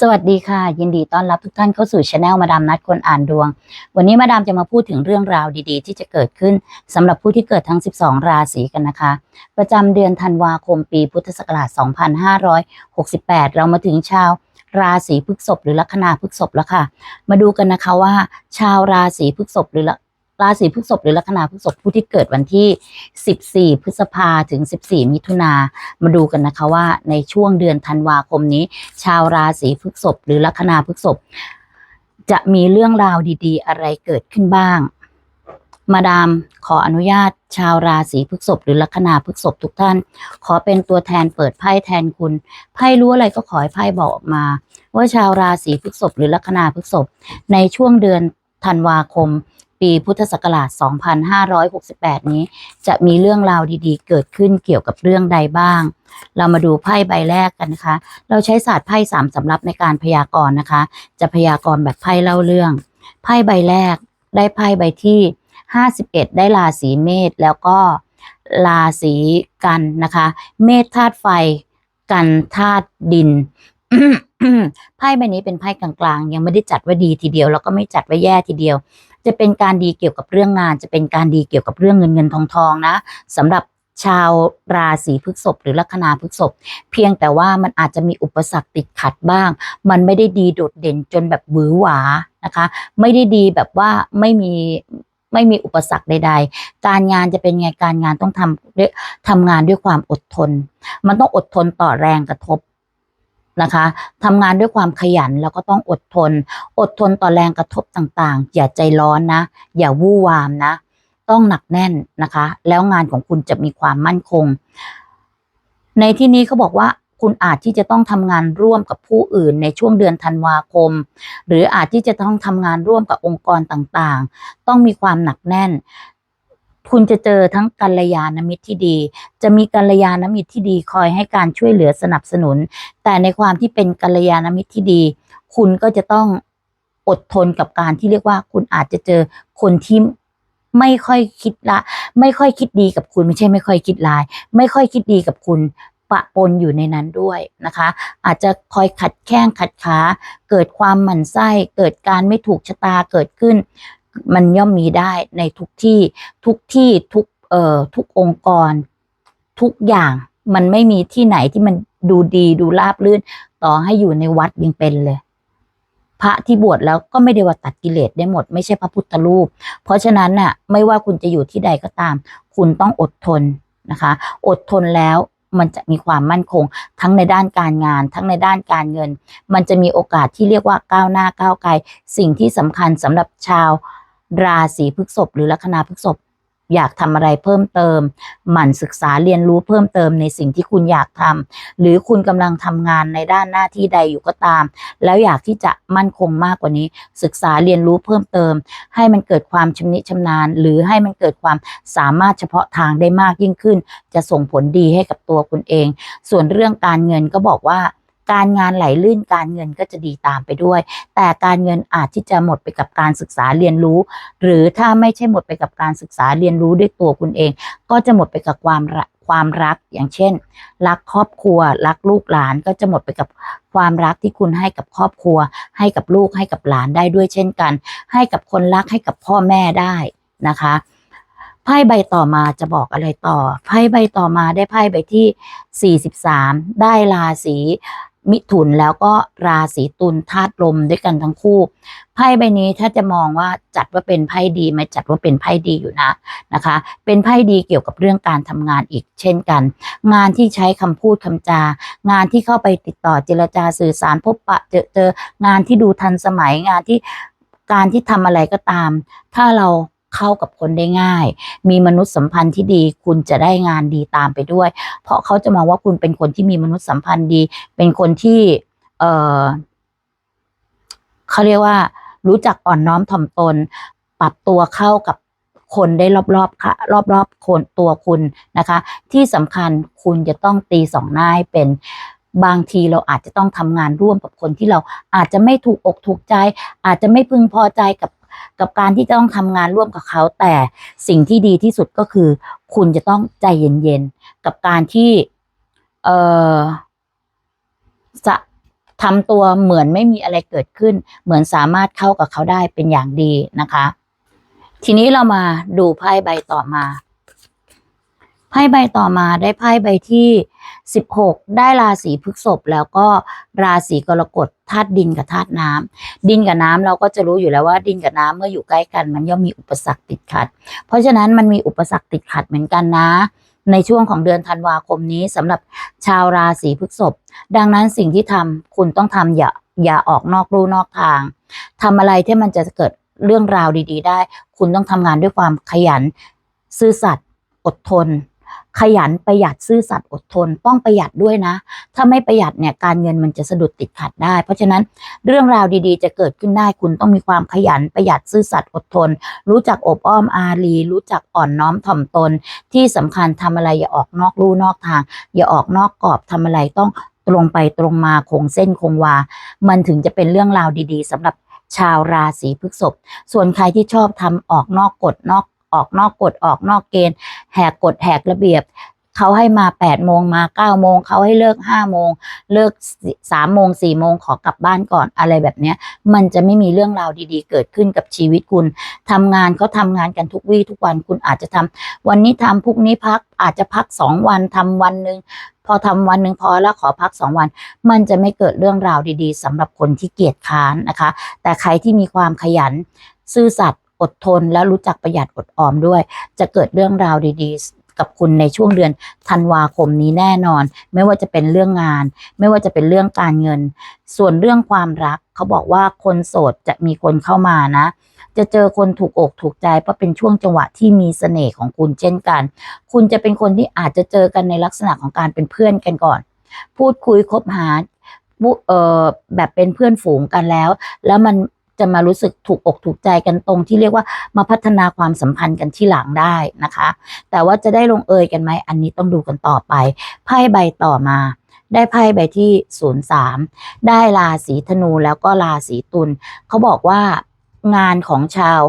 สวัสดีค่ะ ยินดีต้อนรับทุกท่านเข้าสู่ช anel มาดามนัดคนอ่านดวง วันนี้มาดามจะมาพูดถึงเรื่องราวดีๆ ที่จะเกิดขึ้นสำหรับผู้ที่เกิดทั้ง 12 ราศีกันนะคะ ประจำเดือนธันวาคมปีพุทธศักราช 2568 เรามาถึงชาวราศีพฤษภหรือลัคนาพฤษภแล้วค่ะ มาดูกันนะคะว่า ชาวราศีพฤษภหรือละ ราศีพฤษภหรือลัคนาพฤษภผู้ที่เกิดวันที่ 14 พฤษภาถึง 14 มิถุนามาดูกันนะคะว่าในช่วงเดือนธันวาคมนี้ ชาวราศีพฤษภหรือลัคนาพฤษภจะมีเรื่องราวดี ๆ อะไรเกิดขึ้นบ้าง มาดามขออนุญาต ชาวราศีพฤษภหรือลัคนาพฤษภทุกท่าน ขอเป็นตัวแทนเปิดไพ่แทนคุณไพ่รู้อะไรก็ขอให้ไพ่บอกออกมา ว่าชาวราศีพฤษภหรือลัคนาพฤษภในช่วงเดือนธันวาคม ปีพุทธศักราช 2568 นี้ จะมีเรื่องราวดีๆ เกิดขึ้นเกี่ยวกับเรื่องใดบ้าง เรามาดูไพ่ใบแรกกันนะคะ เราใช้ศาสตร์ไพ่สามสำรับในการพยากรณ์นะคะ จะพยากรณ์แบบไพ่เล่าเรื่อง ไพ่ใบแรกได้ไพ่ใบที่ 51 ได้ราศีเมษแล้วก็ราศีกันนะคะ เมษธาตุไฟ กันธาตุดินไพ่ใบนี้เป็นไพ่กลางๆ ยังไม่ได้จัดว่าดีทีเดียว แล้วก็ไม่จัดว่าแย่ทีเดียว จะเป็นการดีเกี่ยวกับเรื่องงาน จะเป็นการดีเกี่ยวกับเรื่องเงินเงินทองทองนะสำหรับชาวราศีพฤษภหรือลัคนาพฤษภเพียงแต่ว่ามันอาจจะมีอุปสรรคติดขัดบ้าง มันไม่ได้ดีโดดเด่นจนแบบหวือหวานะคะ ไม่ได้ดีแบบว่าไม่มีไม่มีอุปสรรคใด ๆ การงานจะเป็นไงการงานต้องทำด้วยทำงานด้วยความอดทน มันต้องอดทนต่อแรงกระทบ นะคะทำงานด้วยความขยันแล้วก็ต้องอดทน อดทนต่อแรงกระทบต่างๆ อย่าใจร้อนนะ อย่าวู่วามนะ ต้องหนักแน่นนะคะ แล้วงานของคุณจะมีความมั่นคง ในที่นี้เขาบอกว่าคุณอาจที่จะต้องทำงานร่วมกับผู้อื่นในช่วงเดือนธันวาคม หรืออาจที่จะต้องทำงานร่วมกับองค์กรต่างๆ ต้องมีความหนักแน่น คุณจะเจอทั้งกัลยาณมิตรที่ดี จะมีกัลยาณมิตรที่ดีคอยให้การช่วยเหลือสนับสนุน แต่ในความที่เป็นกัลยาณมิตรที่ดี คุณก็จะต้องอดทนกับการที่เรียกว่าคุณอาจจะเจอคนที่ไม่ค่อยคิดละ ไม่ค่อยคิดดีกับคุณไม่ใช่ไม่ค่อยคิดร้าย ไม่ค่อยคิดดีกับคุณปะปนอยู่ในนั้นด้วยนะคะ อาจจะคอยขัดแข้งขัดขา เกิดความหมั่นไส้ เกิดการไม่ถูกชะตาเกิดขึ้น มันย่อมมีได้ในทุกที่ทุกที่ทุกเอ่อทุกองค์กร ทุกอย่างมันไม่มีที่ไหนที่มันดูดีดูราบรื่น ต่อให้อยู่ในวัดยังเป็นเลย พระที่บวชแล้วก็ไม่ได้ว่าตัดกิเลสได้หมด ไม่ใช่พระพุทธรูป เพราะฉะนั้นน่ะ ไม่ว่าคุณจะอยู่ที่ใดก็ตาม คุณต้องอดทนนะคะ อดทนแล้วมันจะมีความมั่นคง ทั้งในด้านการงาน ทั้งในด้านการเงิน มันจะมีโอกาสที่เรียกว่าก้าวหน้าก้าวไกล สิ่งที่สำคัญสำหรับชาว ราศีพฤษภหรือลัคนาพฤษภอยากทำอะไรเพิ่มเติม หมั่นศึกษาเรียนรู้เพิ่มเติมในสิ่งที่คุณอยากทำหรือคุณกำลังทำงานในด้านหน้าที่ใดอยู่ก็ตาม แล้วอยากที่จะมั่นคงมากกว่านี้ ศึกษาเรียนรู้เพิ่มเติม ให้มันเกิดความชำนิชำนาญ หรือให้มันเกิดความสามารถเฉพาะทางได้มากยิ่งขึ้น จะส่งผลดีให้กับตัวคุณเอง ส่วนเรื่องการเงินก็บอกว่า การงานไหลลื่นการเงินก็จะดีตามไปด้วย แต่การเงินอาจที่จะหมดไปกับการศึกษาเรียนรู้ หรือถ้าไม่ใช่หมดไปกับการศึกษาเรียนรู้ด้วยตัวคุณเอง ก็จะหมดไปกับความรักความรักอย่างเช่น รักครอบครัว รักลูกหลานก็จะหมดไปกับความรักที่คุณให้กับครอบครัว ให้กับลูกให้กับหลานได้ด้วยเช่นกัน ให้กับคนรักให้กับพ่อแม่ได้นะคะไพ่ใบต่อมาจะบอกอะไรต่อไพ่ใบต่อมาได้ไพ่ใบที่ 43 ได้ราศี มิถุนแล้วก็ราศีตุลธาตุลมด้วยกันทั้งคู่ไพ่ใบนี้ถ้าจะมองว่าจัดว่าเป็นไพ่ดีไหมจัดว่าเป็นไพ่ดีอยู่นะนะคะ เป็นไพ่ดีเกี่ยวกับเรื่องการทำงานอีกเช่นกัน งานที่ใช้คำพูดคำจา งานที่เข้าไปติดต่อเจรจาสื่อสารพบปะเจอเจองานที่ดูทันสมัยงานที่การที่ทำอะไรก็ตาม ถ้าเรา เข้ากับคนได้ง่าย มีมนุษยสัมพันธ์ที่ดี คุณจะได้งานดีตามไปด้วย เพราะเขาจะมองว่าคุณเป็นคนที่มีมนุษยสัมพันธ์ดี เป็นคนที่ เออเขาเรียกว่า รู้จักอ่อนน้อมถ่อมตน ปรับตัวเข้ากับคนได้รอบๆค่ะรอบๆคนตัวคุณนะคะ ที่สำคัญคุณจะต้องตีสองหน้าให้เป็นบางทีเราอาจจะต้องทำงานร่วมกับคนที่เราอาจจะไม่ถูกอกถูกใจ อาจจะไม่พึงพอใจกับ กับการที่จะต้องทำงานร่วมกับเขาแต่สิ่งที่ดีที่สุดก็คือ คุณจะต้องใจเย็นๆกับการที่เออจะทำตัวเหมือนไม่มีอะไรเกิดขึ้น เหมือนสามารถเข้ากับเขาได้เป็นอย่างดีนะคะ ทีนี้เรามาดูไพ่ใบต่อมา พ่ใบต่อมาได้ไพ่ใบที่ 16 ได้ราศีพฤษภแล้วก็ราศีกรกฎธาตุดินกับธาตุน้ำดินกับน้ำเราก็จะรู้อยู่แล้วว่าดินกับน้ำเมื่ออยู่ใกล้กัน มันย่อมมีอุปสรรคติดขัด เพราะฉะนั้นมันมีอุปสรรคติดขัดเหมือนกันนะ ในช่วงของเดือนธันวาคมนี้สำหรับชาวราศีพฤษภดังนั้นสิ่งที่ทำคุณต้องทำอย่าอย่าออกนอกลู่นอกทางทำอะไรที่มันจะเกิดเรื่องราวดี ๆ ได้ คุณต้องทำงานด้วยความขยัน ซื่อสัตย์อดทน ขยันประหยัดซื่อสัตย์อดทน ต้องประหยัดด้วยนะ ถ้าไม่ประหยัดเนี่ยการเงินมันจะสะดุดติดขัดได้ เพราะฉะนั้นเรื่องราวดีๆ จะเกิดขึ้นได้คุณต้องมีความขยันประหยัดซื่อสัตย์อดทน รู้จักอบอ้อมอารีรู้จักอ่อนน้อมถ่อมตน ที่สำคัญทำอะไรอย่าออกนอกลู่นอกทาง อย่าออกนอกกรอบทำอะไรต้องตรงไปตรงมาคงเส้นคงวา มันถึงจะเป็นเรื่องราวดีๆสำหรับชาวราศีพฤษภส่วนใครที่ชอบทำออกนอกกฎนอก ออกนอกกฎออกนอกเกณฑ์ แหกกฎแหกระเบียบเขาให้มา8ปดโมงมา9ก้าโมงเขาให้เลิก5้าโมงเลิกสามโมงสี่โมงขอกลับบ้านก่อนอะไรแบบเนี้ย มันจะไม่มีเรื่องราวดีๆ เกิดขึ้นกับชีวิตคุณทำงานเขาทำงานกันทุกวี่ทุกวันคุณอาจจะทำวันนี้ทำพรุ่งนี้พักอาจจะพักสองวันทำวันหนึ่งพอทำวันหนึ่งพอแล้วขอพักสองวัน มันจะไม่เกิดเรื่องราวดีๆสำหรับคนที่เกียจค้านนะคะ แต่ใครที่มีความขยันซื่อสัตย์ อดทนและรู้จักประหยัดอดออมด้วย จะเกิดเรื่องราวดีๆ กับคุณในช่วงเดือนธันวาคมนี้แน่นอน ไม่ว่าจะเป็นเรื่องงาน ไม่ว่าจะเป็นเรื่องการเงิน ส่วนเรื่องความรัก เขาบอกว่าคนโสดจะมีคนเข้ามานะจะเจอคนถูกอกถูกใจเพราะเป็นช่วงจังหวะที่มีเสน่ห์ของคุณเช่นกัน คุณจะเป็นคนที่อาจจะเจอกันในลักษณะของการเป็นเพื่อนกันก่อน พูดคุยคบหาเออแบบเป็นเพื่อนฝูงกันแล้ว แล้วมัน จะมารู้สึกถูกอกถูกใจกันตรงที่เรียกว่ามาพัฒนาความสัมพันธ์กันที่หลังได้นะคะ แต่ว่าจะได้ลงเอยกันไหมอันนี้ต้องดูกันต่อไปไพ่ใบต่อมาได้ไพ่ใบที่ 03 ได้ราศีธนูแล้วก็ราศีตุลเขาบอกว่า งานของชาว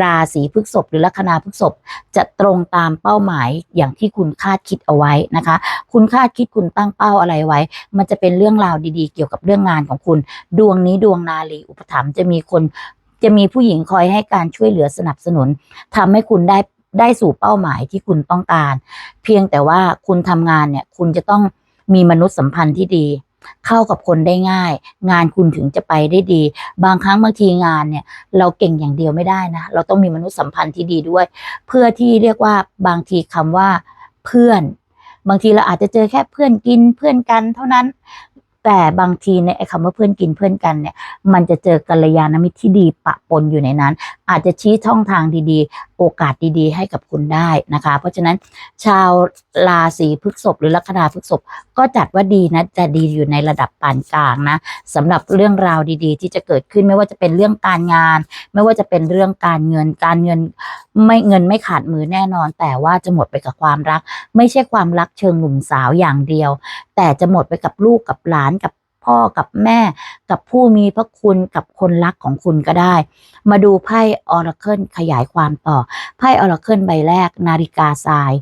ราศีพฤษภหรือลัคนาพฤษภจะตรงตามเป้าหมายอย่างที่คุณคาดคิดเอาไว้นะคะ คุณคาดคิดคุณตั้งเป้าอะไรไว้ มันจะเป็นเรื่องราวดีๆ เกี่ยวกับเรื่องงานของคุณ ดวงนี้ดวงนาลีอุปถัมภ์จะมีคนจะมีผู้หญิงคอยให้การช่วยเหลือสนับสนุนทำให้คุณได้ได้สู่เป้าหมายที่คุณต้องการ เพียงแต่ว่าคุณทำงานเนี่ยคุณจะต้องมีมนุษยสัมพันธ์ที่ดี เข้ากับคนได้ง่าย งานคุณถึงจะไปได้ดี บางครั้งบางทีงานเนี่ย เราเก่งอย่างเดียวไม่ได้นะ เราต้องมีมนุษยสัมพันธ์ที่ดีด้วย เพื่อที่เรียกว่าบางทีคำว่าเพื่อน บางทีเราอาจจะเจอแค่เพื่อนกินเพื่อนกันเท่านั้น แต่บางทีในไอ้คำว่าเพื่อนกินเพื่อนกันเนี่ย มันจะเจอกัลยาณมิตรที่ดีปะปนอยู่ในนั้น อาจจะชี้ช่องทางดีๆ โอกาสดีๆ ให้กับคุณได้นะคะ เพราะฉะนั้นชาวราศีพฤษภหรือลัคนาพฤษภก็จัดว่าดีนะจะดีอยู่ในระดับปานกลางนะสำหรับเรื่องราวดีๆ ที่จะเกิดขึ้นไม่ว่าจะเป็นเรื่องการงาน ไม่ว่าจะเป็นเรื่องการเงินการเงินไม่เงินไม่ขาดมือแน่นอน แต่ว่าจะหมดไปกับความรัก ไม่ใช่ความรักเชิงหนุ่มสาวอย่างเดียว แต่จะหมดไปกับลูกกับหลานกับ พ่อกับแม่กับผู้มีพระคุณกับคนรักของคุณก็ได้ มาดูไพ่ออราเคิลขยายความต่อ ไพ่ออราเคิลใบแรก นาฬิกาทราย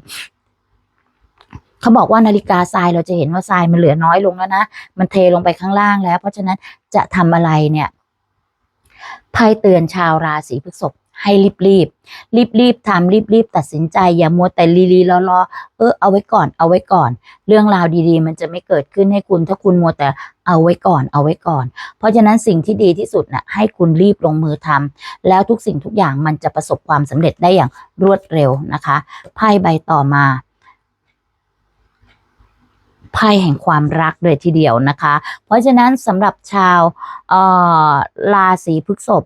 เขาบอกว่านาฬิกาทรายเราจะเห็นว่าทรายมันเหลือน้อยลงแล้วนะ มันเทลงไปข้างล่างแล้ว เพราะฉะนั้นจะทำอะไรเนี่ยไพ่เตือนชาวราศีพฤษภ ให้รีบรีบรีบรีบๆทำรีบรีบๆตัดสินใจ อย่ามัวแต่ลีลีรอรอเออเอาไว้ก่อนเอาไว้ก่อน เรื่องราวดีๆ มันจะไม่เกิดขึ้นให้คุณถ้าคุณมัวแต่เอาไว้ก่อนเอาไว้ก่อน เพราะฉะนั้นสิ่งที่ดีที่สุดน่ะให้คุณรีบลงมือทำแล้วทุกสิ่งทุกอย่างมันจะประสบความสำเร็จได้อย่างรวดเร็วนะคะไพ่ใบต่อมาไพ่แห่งความรักเลยทีเดียวนะคะ เพราะฉะนั้นสำหรับชาวออราศีพฤษภ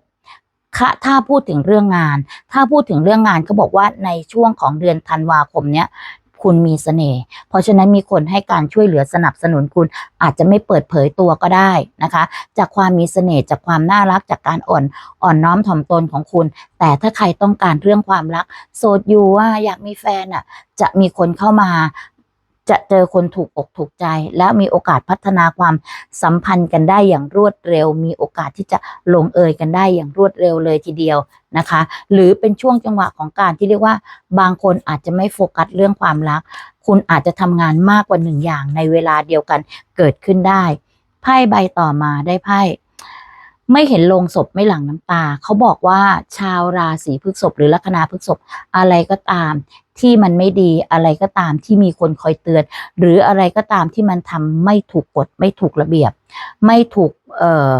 คะถ้าพูดถึงเรื่องงาน ถ้าพูดถึงเรื่องงานก็บอกว่าในช่วงของเดือนธันวาคมเนี้ยคุณมีเสน่ห์ เพราะฉะนั้นมีคนให้การช่วยเหลือสนับสนุนคุณ อาจจะไม่เปิดเผยตัวก็ได้นะคะ จากความมีเสน่ห์จากความน่ารักจากการอ่อนอ่อนน้อมถ่อมตนของคุณ แต่ถ้าใครต้องการเรื่องความรัก โสดอยู่ว่าอยากมีแฟนอะจะมีคนเข้ามา จะเจอคนถูกอกถูกใจ และมีโอกาสพัฒนาความสัมพันธ์กันได้อย่างรวดเร็ว มีโอกาสที่จะลงเอยกันได้อย่างรวดเร็วเลยทีเดียวนะคะ หรือเป็นช่วงจังหวะของการที่เรียกว่า บางคนอาจจะไม่โฟกัสเรื่องความรัก คุณอาจจะทำงานมากกว่าหนึ่งอย่างในเวลาเดียวกันเกิดขึ้นได้ไพ่ใบต่อมาได้ไพ่ไม่เห็นโลงศพไม่หลั่งน้ำตา เขาบอกว่าชาวราศีพฤษภหรือลัคนาพฤษภอะไรก็ตาม ที่มันไม่ดีอะไรก็ตามที่มีคนคอยเตือน หรืออะไรก็ตามที่มันทำไม่ถูกกฎไม่ถูกระเบียบ ไม่ถูกเอ่อ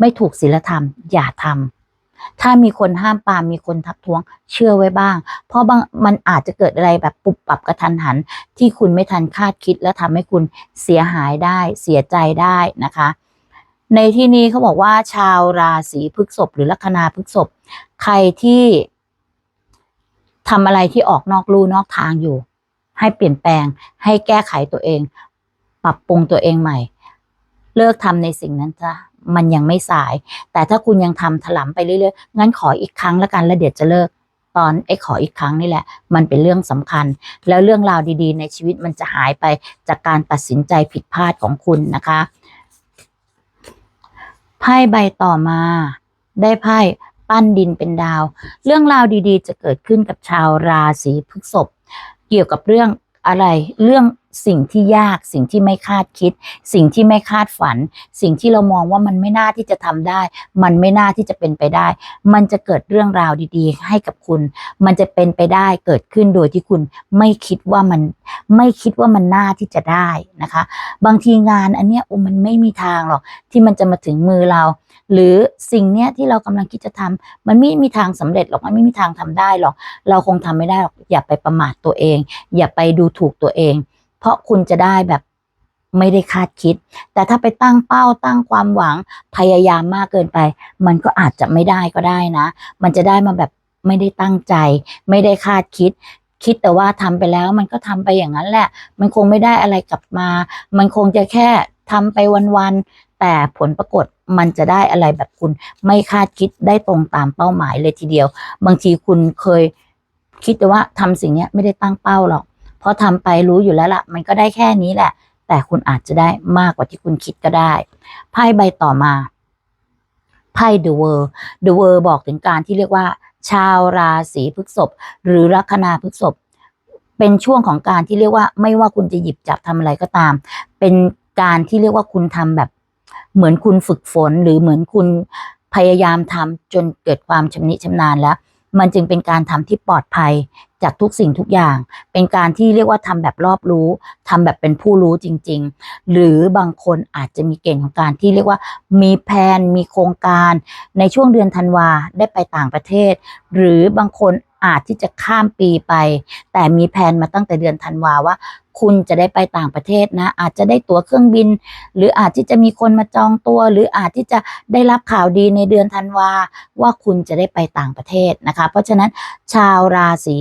ไม่ถูกศีลธรรม อย่าทำถ้ามีคนห้ามปามมีคนทักท้วงเชื่อไว้บ้าง เพราะบางมันอาจจะเกิดอะไรแบบปุบปับกระทันหัน ที่คุณไม่ทันคาดคิดและทำให้คุณเสียหายได้ เสียใจได้นะคะ ในที่นี้เขาบอกว่าชาวราศีพฤกษภหรือลัคนาพฤกษภใครที่ ทำอะไรที่ออกนอกลู่นอกทางอยู่ ให้เปลี่ยนแปลง ให้แก้ไขตัวเอง ปรับปรุงตัวเองใหม่ เลิกทำในสิ่งนั้นจ้ะมันยังไม่สาย แต่ถ้าคุณยังทำถลำไปเรื่อยๆงั้นขออีกครั้งแล้วกันแล้วเดี๋ยวจะเลิก ตอนไอ้ขออีกครั้งนี่แหละ มันเป็นเรื่องสำคัญ แล้วเรื่องราวดีๆ ในชีวิตมันจะหายไปจากการตัดสินใจผิดพลาดของคุณนะคะไพ่ใบต่อมา ได้ไพ่ ปั้นดินเป็นดาว เรื่องราวดีๆ จะเกิดขึ้นกับชาวราศีพฤษภเกี่ยวกับเรื่องอะไรเรื่อง สิ่งที่ยากสิ่งที่ไม่คาดคิด สิ่งที่ไม่คาดฝัน สิ่งที่เรามองว่ามันไม่น่าที่จะทำได้ มันไม่น่าที่จะเป็นไปได้ มันจะเกิดเรื่องราวดีๆ ให้กับคุณ มันจะเป็นไปได้เกิดขึ้นโดยที่คุณไม่คิดว่ามันไม่คิดว่ามันน่าที่จะได้นะคะ บางทีงานอันเนี้ยโอ้มันไม่มีทางหรอกที่มันจะมาถึงมือเรา หรือสิ่งเนี้ยที่เรากำลังคิดจะทำมันไม่มีทางสำเร็จหรอกมันไม่มีทางทำได้หรอก เราคงทำไม่ได้หรอกอย่าไปประมาทตัวเอง อย่าไปดูถูกตัวเอง เพราะคุณจะได้แบบไม่ได้คาดคิด แต่ถ้าไปตั้งเป้าตั้งความหวังพยายามมากเกินไป มันก็อาจจะไม่ได้ก็ได้นะ มันจะได้มาแบบไม่ได้ตั้งใจ ไม่ได้คาดคิด คิดแต่ว่าทำไปแล้วมันก็ทำไปอย่างนั้นแหละ มันคงไม่ได้อะไรกลับมา มันคงจะแค่ทำไปวันๆแต่ผลปรากฏมันจะได้อะไรแบบคุณไม่คาดคิดได้ตรงตามเป้าหมายเลยทีเดียว บางทีคุณเคยคิดแต่ว่าทำสิ่งเนี้ยไม่ได้ตั้งเป้าหรอก เพราะทำไปรู้อยู่แล้วล่ะ มันก็ได้แค่นี้แหละ แต่คุณอาจจะได้มากกว่าที่คุณคิดก็ได้ไพ่ใบต่อมาไพ่ The World The World บอกถึงการที่เรียกว่า ชาวราศีพฤษภหรือลัคนาพฤษภเป็นช่วงของการที่เรียกว่า ไม่ว่าคุณจะหยิบจับทำอะไรก็ตาม เป็นการที่เรียกว่าคุณทำแบบ เหมือนคุณฝึกฝนหรือเหมือนคุณพยายามทำจนเกิดความชำนิชำนาญแล้ว มันจึงเป็นการทำที่ปลอดภัยจากทุกสิ่งทุกอย่าง เป็นการที่เรียกว่าทำแบบรอบรู้ทำแบบเป็นผู้รู้จริง ๆ หรือบางคนอาจจะมีเกณฑ์ของการที่เรียกว่า มีแผนมีโครงการ ในช่วงเดือนธันวาได้ไปต่างประเทศ หรือบางคน อาจที่จะข้ามปีไป แต่มีแผนมาตั้งแต่เดือนธันวาว่า คุณจะได้ไปต่างประเทศนะ อาจจะได้ตั๋วเครื่องบิน หรืออาจที่จะมีคนมาจองตัว หรืออาจที่จะได้รับข่าวดีในเดือนธันวาว่าคุณจะได้ไปต่างประเทศนะคะ เพราะฉะนั้นชาวราศี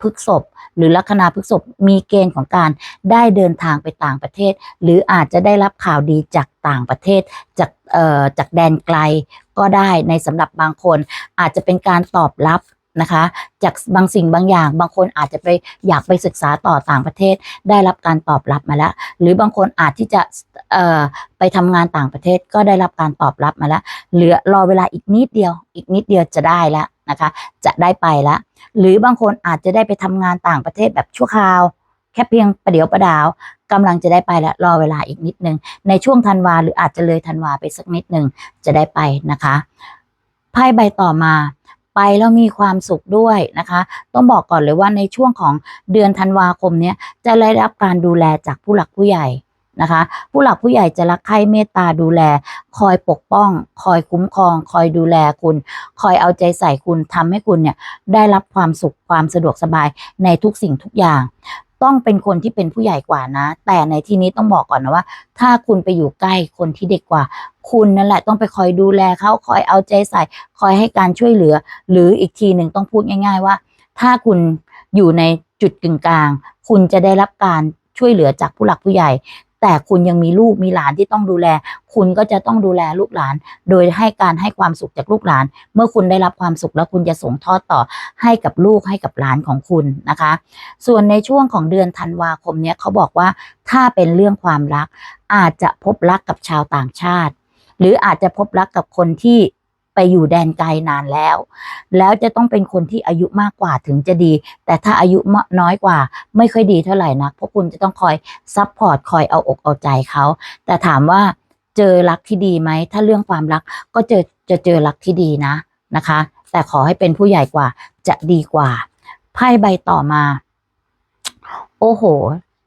พฤกษภหรือลัคนาพฤกษภมีเกณฑ์ของการได้เดินทางไปต่างประเทศ หรืออาจจะได้รับข่าวดีจากต่างประเทศจากเอ่อจากแดนไกลก็ได้ในสำหรับบางคน อาจจะเป็นการตอบรับ นะคะ จากบางสิ่งบางอย่าง บางคนอาจจะไปอยากไปศึกษาต่อต่างประเทศ ได้รับการตอบรับมาแล้ว หรือบางคนอาจที่จะไปทำงานต่างประเทศก็ได้รับการตอบรับมาแล้ว เหลือรอเวลาอีกนิดเดียว อีกนิดเดียวจะได้แล้วนะคะ จะได้ไปแล้ว หรือบางคนอาจจะได้ไปทำงานต่างประเทศแบบชั่วคราว แค่เพียงประเดี๋ยวประดาวกำลังจะได้ไปแล้วรอเวลาอีกนิดนึง ในช่วงธันวาหรืออาจจะเลยธันวาไปสักนิดนึงจะได้ไปนะคะไพ่ใบต่อมา ไปแล้วมีความสุขด้วยนะคะ ต้องบอกก่อนเลยว่าในช่วงของเดือนธันวาคมเนี้ยจะได้รับการดูแลจากผู้หลักผู้ใหญ่นะคะ ผู้หลักผู้ใหญ่จะรักใคร่เมตตาดูแล คอยปกป้อง คอยคุ้มครอง คอยดูแลคุณ คอยเอาใจใส่คุณทำให้คุณเนี่ยได้รับความสุขความสะดวกสบายในทุกสิ่งทุกอย่าง ต้องเป็นคนที่เป็นผู้ใหญ่กว่านะ แต่ในที่นี้ต้องบอกก่อนนะว่า ถ้าคุณไปอยู่ใกล้คนที่เด็กกว่า คุณนั่นแหละต้องไปคอยดูแลเขาคอยเอาใจใส่ คอยให้การช่วยเหลือ หรืออีกทีหนึ่งต้องพูดง่าย ๆ ว่า ถ้าคุณอยู่ในจุดกึ่งกลาง คุณจะได้รับการช่วยเหลือจากผู้หลักผู้ใหญ่ แต่คุณยังมีลูกมีหลานที่ต้องดูแล คุณก็จะต้องดูแลลูกหลาน โดยให้การให้ความสุขจากลูกหลาน เมื่อคุณได้รับความสุขแล้วคุณจะส่งทอดต่อให้กับลูกให้กับหลานของคุณนะคะ ส่วนในช่วงของเดือนธันวาคมเนี้ยเขาบอกว่าถ้าเป็นเรื่องความรัก อาจจะพบรักกับชาวต่างชาติ หรืออาจจะพบรักกับคนที่ ไปอยู่แดนไกลนานแล้ว แล้วจะต้องเป็นคนที่อายุมากกว่าถึงจะดี แต่ถ้าอายุน้อยกว่าไม่ค่อยดีเท่าไหร่นักเพราะคุณจะต้องคอยซัพพอร์ตคอยเอาอกเอาใจเขาแต่ถามว่าเจอรักที่ดีไหมถ้าเรื่องความรักก็เจอจะเจอรักที่ดีนะนะคะ แต่ขอให้เป็นผู้ใหญ่กว่าจะดีกว่าไพ่ใบต่อมา โอ้โห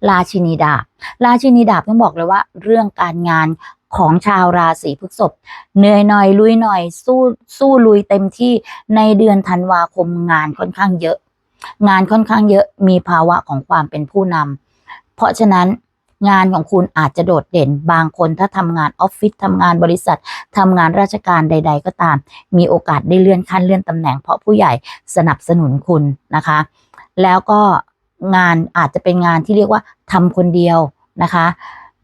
ราชินีดาบราชินีดาบต้องบอกเลยว่า เรื่องการงาน ของชาวราศีพฤษภเหนื่อยหน่อยลุยหน่อย สู้สู้ลุยเต็มที่ในเดือนธันวาคมงานค่อนข้างเยอะ งานค่อนข้างเยอะมีภาวะของความเป็นผู้นำเพราะฉะนั้นงานของคุณอาจจะโดดเด่น บางคนถ้าทำงานออฟฟิศทำงานบริษัททำงานราชการใด ๆ ก็ตาม มีโอกาสได้เลื่อนขั้นเลื่อนตำแหน่งเพราะผู้ใหญ่สนับสนุนคุณนะคะ แล้วก็งานอาจจะเป็นงานที่เรียกว่าทำคนเดียวนะคะ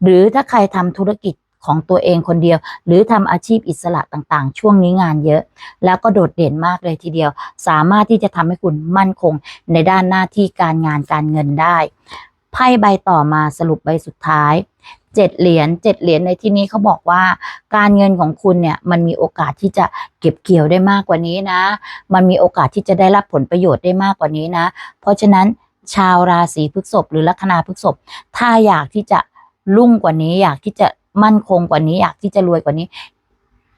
หรือถ้าใครทำธุรกิจ ของตัวเองคนเดียว หรือทำอาชีพอิสระต่างๆ ช่วงนี้งานเยอะ แล้วก็โดดเด่นมากเลยทีเดียว สามารถที่จะทำให้คุณมั่นคงในด้านหน้าที่การงานการเงินได้ไพ่ใบต่อมาสรุปใบสุดท้ายเจ็ดเหรียญเจ็ดเหรียญในที่นี้เขาบอกว่า การเงินของคุณเนี่ยมันมีโอกาสที่จะเก็บเกี่ยวได้มากกว่านี้นะ มันมีโอกาสที่จะได้รับผลประโยชน์ได้มากกว่านี้นะ เพราะฉะนั้นชาวราศีพฤษภหรือลัคนาพฤษภถ้าอยากที่จะรุ่งกว่านี้อยากที่จะ มั่นคงกว่านี้อยากที่จะรวยกว่านี้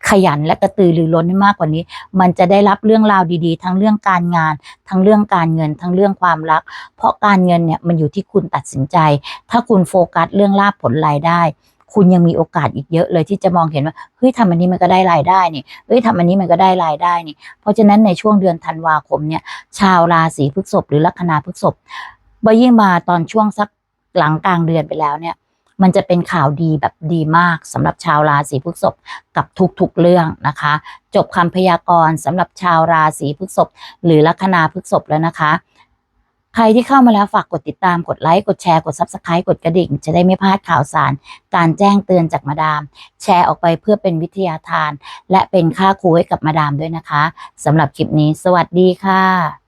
ขยันและกระตือรือร้นให้มากกว่านี้ มันจะได้รับเรื่องราวดีๆ ทั้งเรื่องการงาน ทั้งเรื่องการเงิน ทั้งเรื่องความรัก เพราะการเงินเนี่ยมันอยู่ที่คุณตัดสินใจ ถ้าคุณโฟกัสเรื่องลาภผลรายได้คุณยังมีโอกาสอีกเยอะเลยที่จะมองเห็นว่าเฮ้ยทำอันนี้มันก็ได้รายได้นี่เฮ้ยทำอันนี้มันก็ได้รายได้นี่ เพราะฉะนั้นในช่วงเดือนธันวาคมเนี่ย ชาวราศีพฤษภหรือลัคนาพฤษภบยิ่งมาตอนช่วงสักหลังกลางเดือนไปแล้วเนี่ย มันจะเป็นข่าวดีแบบดีมากสำหรับชาวราศีพฤษภกับทุกๆเรื่องนะคะ จบคำพยากรณ์สำหรับชาวราศีพฤษภหรือลัคนาพฤษภแล้วนะคะ ใครที่เข้ามาแล้วฝากกดติดตามกดไลค์กดแชร์กด Subscribe กดกระดิ่ง จะได้ไม่พลาดข่าวสาร การแจ้งเตือนจากมาดาม แชร์ออกไปเพื่อเป็นวิทยาทาน และเป็นค่าครูให้กับมาดามด้วยนะคะสำหรับคลิปนี้ สวัสดีค่ะ